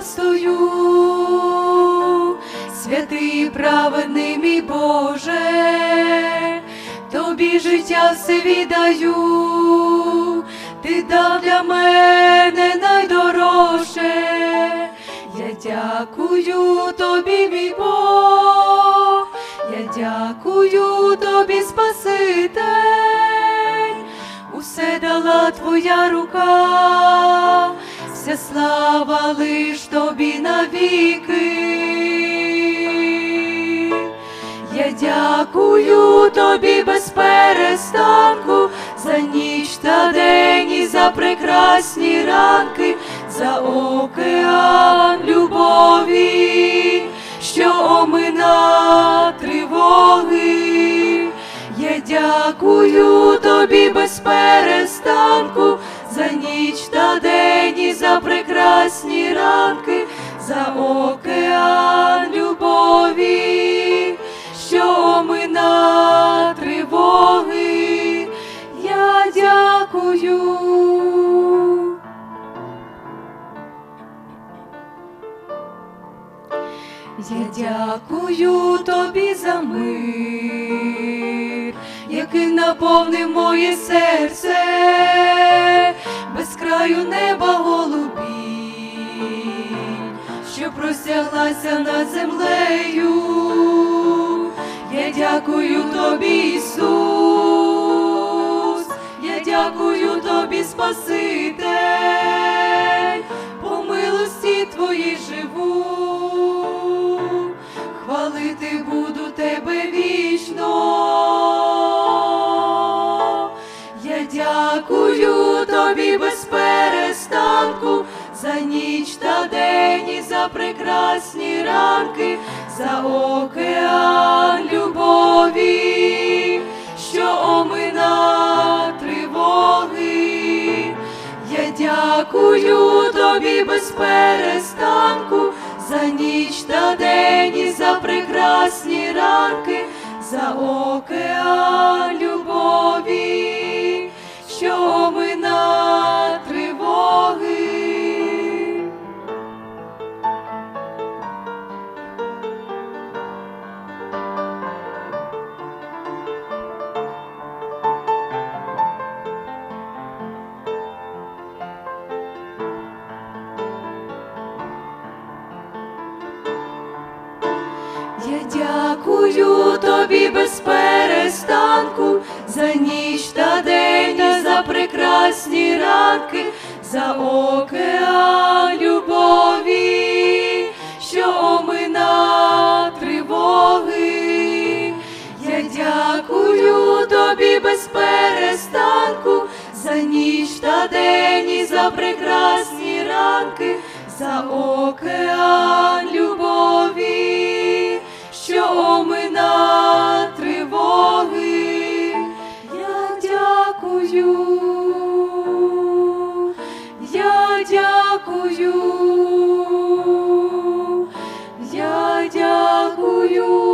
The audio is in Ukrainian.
я стою, святий праведний мій Боже, тобі життя все віддаю, ти дав для мене найдорожче, я дякую тобі, мій Бог, я дякую тобі, Спаситель, усе дала твоя рука, слава лиш тобі навіки. Я дякую тобі без перестанку за ніч та день і за прекрасні ранки, за океан любові, що омина тривоги. Я дякую тобі без перестанку за ніч та день прекрасні ранки, за океан любові, що омина тривоги. Я дякую. Я дякую тобі за мир, який наповнив моє серце, без краю неба голубі, простяглася над землею. Я дякую тобі, Ісус, я дякую тобі, Спаситель, по милості твоїй живу, хвалити буду тебе вічно. Я дякую за ніч та день і за прекрасні ранки, за океан любові, що омина тривоги. Я дякую тобі без перестанку за ніч та день і за прекрасні ранки, за океан дякую тобі без перестанку за ніч та день і за прекрасні ранки, за океан любові, що омина тривоги. Я дякую тобі без перестанку за ніч та день і за прекрасні ранки, за океан дякую, я дякую, я дякую.